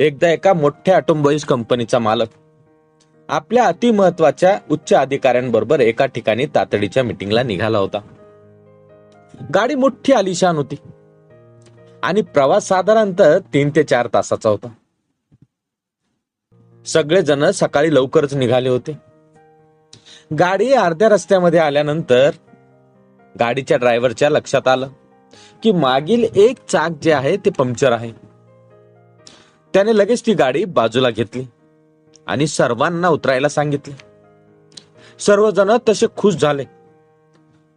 एकदा एका मोठ्या ऑटोमोबाईल्स कंपनीचा मालक आपल्या अतिमहत्वाच्या उच्च अधिकाऱ्यांबरोबर एका ठिकाणी तातडीच्या मिटिंगला निघाला होता. गाडी मोठी आलिशान होती. आणि प्रवास साधारणतः तीन ते चार तासाचा होता. सगळेजण सकाळी लवकरच निघाले होते. गाडी अर्ध्या रस्त्यामध्ये आल्यानंतर गाडीच्या ड्रायव्हरच्या लक्षात आलं की मागील एक चाक जे आहे ते पंक्चर आहे. त्याने लगेच ती गाडी बाजूला घेतली आणि सर्वांना उतरायला सांगितले. सर्वजण तसे खुश झाले.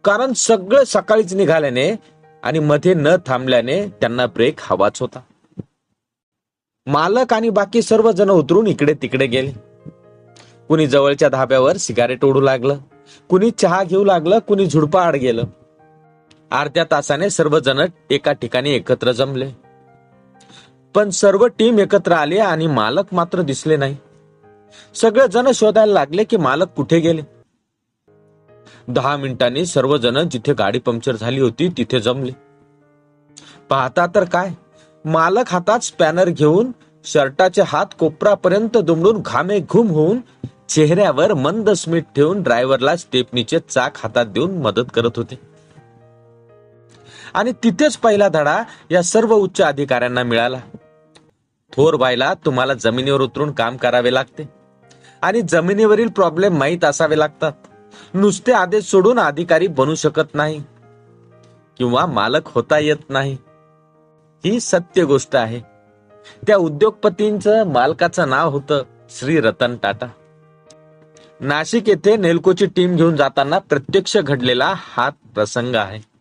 कारण सगळं सकाळीच निघाल्याने आणि मध्ये न थांबल्याने त्यांना ब्रेक हवाच होता. मालक आणि बाकी सर्वजण उतरून इकडे तिकडे गेले. कुणी जवळच्या धाब्यावर सिगारेट ओढू लागलं कुणी चहा घेऊ लागलं कुणी झुडपा आड गेलं. अर्ध्या तासाने सर्वजण एका ठिकाणी एकत्र जमले. पण सर्व टीम एकत्र आली आणि मालक मात्र दिसले नाही. सगळे जण शोधायला लागले की मालक कुठे गेले. दहा मिनिटांनी सर्वजण जिथे गाडी पंक्चर झाली होती तिथे जमले. पाहता तर काय मालक हातात स्पॅनर घेऊन शर्टाचे हात कोपरापर्यंत दुमडून घामे घुम होऊन चेहऱ्यावर मंद स्मित ठेवून ड्रायव्हरला स्टेपनीचे चाक हातात देऊन मदत करत होते. आणि तिथेच पहिला धडा या सर्व उच्च अधिकाऱ्यांना मिळाला. थोर व्हायला तुम्हाला जमिनीवर उतरून काम करावे लागते. आणि जमिनीवरील प्रॉब्लेम माहीत असावे लागतात. नुसते आदेश सोडून अधिकारी बनू शकत नाही. किंवा मालक होता येत नाही. ही सत्य गोष्ट आहे. त्या उद्योगपतींचं मालकाचं नाव होतं श्री रतन टाटा. नाशिक येथे नेल्कोची टीम घेऊन जाताना प्रत्यक्ष घडलेला हा प्रसंग आहे.